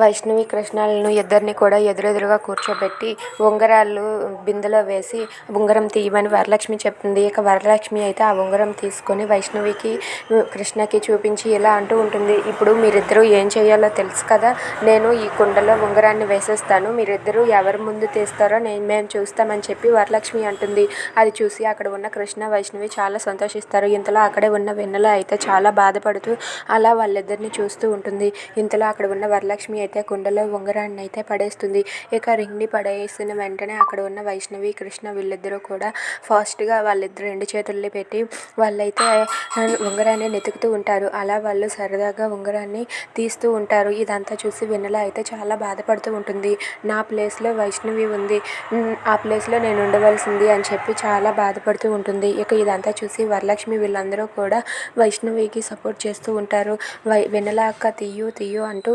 వైష్ణవి కృష్ణాలను ఇద్దరిని కూడా ఎదురెదురుగా కూర్చోబెట్టి ఉంగరాలు బిందెలో వేసి ఉంగరం తీయమని వరలక్ష్మి చెప్తుంది. ఇక వరలక్ష్మి అయితే ఆ ఉంగరం తీసుకొని వైష్ణవికి కృష్ణకి చూపించి ఇలా అంటూ ఉంటుంది. ఇప్పుడు మీరిద్దరూ ఏం చేయాలో తెలుసు కదా. నేను ఈ కుండలో ఉంగరాన్ని వేసేస్తాను. మీరిద్దరూ ఎవరి ముందు తీస్తారో నేను మేము చూస్తామని చెప్పి వరలక్ష్మి అంటుంది. అది చూసి అక్కడ ఉన్న కృష్ణ వైష్ణవి చాలా సంతోషిస్తారు. ఇంతలో అక్కడే ఉన్న వెన్నెల అయితే చాలా బాధపడుతూ అలా వాళ్ళిద్దరిని చూస్తూ ఉంటుంది. ఇంతలో అక్కడ ఉన్న వరలక్ష్మి అయితే కుండలో ఉంగరాన్ని అయితే పడేస్తుంది. ఇక రింగ్ని పడేసిన వెంటనే అక్కడ ఉన్న వైష్ణవి కృష్ణ వీళ్ళిద్దరూ కూడా ఫాస్ట్గా వాళ్ళిద్దరు రెండు చేతుల్ని పెట్టి వాళ్ళైతే ఉంగరాన్ని వెతుకుతూ ఉంటారు. అలా వాళ్ళు సరదాగా ఉంగరాన్ని తీస్తూ ఉంటారు. ఇదంతా చూసి వెన్నెల అయితే చాలా బాధపడుతూ ఉంటుంది. నా ప్లేస్లో వైష్ణవి ఉంది. ఆ ప్లేస్లో నేను ఉండవలసింది అని చెప్పి చాలా బాధపడుతూ ఉంటుంది. ఇక ఇదంతా చూసి వరలక్ష్మి వీళ్ళందరూ కూడా వైష్ణవికి సపోర్ట్ చేస్తూ ఉంటారు. వై వెన్నెల అక్క తీయు తీయు అంటూ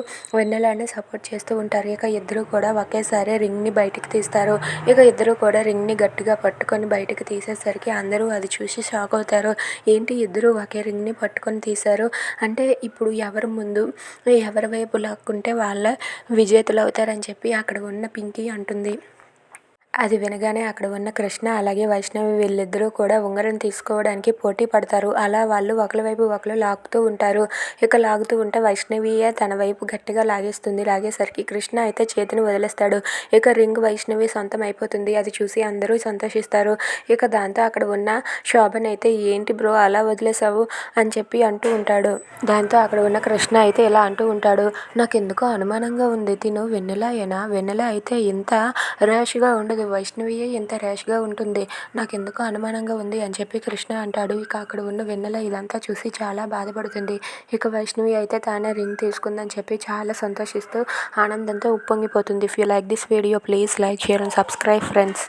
వెన్నెలని సపోర్ట్ చేస్తూ ఉంటారు. ఇక ఇద్దరు కూడా ఒకేసారి రింగ్ని బయటికి తీస్తారు. ఇక ఇద్దరు కూడా రింగ్ని గట్టిగా పట్టుకొని బయటకు తీసేసరికి అందరూ అది చూసి షాక్ అవుతారు. ఏంటి ఇద్దరు ఒకే రింగ్ని పట్టుకొని తీశారు? అంటే ఇప్పుడు ఎవరు ముందు ఎవరి వైపు లాక్కుంటే వాళ్ళ విజేతలు అవుతారని చెప్పి అక్కడ ఉన్న పింకీ అంటుంది. అది వినగానే అక్కడ ఉన్న కృష్ణ అలాగే వైష్ణవి వీళ్ళిద్దరూ కూడా ఉంగరం తీసుకోవడానికి పోటీ పడతారు. అలా వాళ్ళు ఒకరి వైపు ఒకరు లాగుతూ ఉంటారు. ఇక లాగుతూ ఉంటే వైష్ణవియే తన వైపు గట్టిగా లాగేస్తుంది. లాగేసరికి కృష్ణ అయితే చేతిని వదిలేస్తాడు. ఇక రింగ్ వైష్ణవి సొంతం అయిపోతుంది. అది చూసి అందరూ సంతోషిస్తారు. ఇక దాంతో అక్కడ ఉన్న శోభన్ అయితే ఏంటి బ్రో అలా వదిలేసావు? అని చెప్పి అంటూ ఉంటాడు. దాంతో అక్కడ ఉన్న కృష్ణ అయితే ఇలా అంటూ ఉంటాడు నాకు ఎందుకో అనుమానంగా ఉంది. తిను వెన్నెల వెన్నెల అయితే ఇంత ర్యాష్గా ఉండదు. వైష్ణవియే ఇంత ర్యాష్గా ఉంటుంది. నాకెందుకో అనుమానంగా ఉంది అని చెప్పి కృష్ణ అంటాడు. ఇక అక్కడ ఉన్న వెన్నెల ఇదంతా చూసి చాలా బాధపడుతుంది. ఇక వైష్ణవి అయితే తానే రింగ్ తీసుకుందని చెప్పి చాలా సంతోషిస్తూ ఆనందంతో ఉప్పొంగిపోతుంది. If you like this video please like share and subscribe friends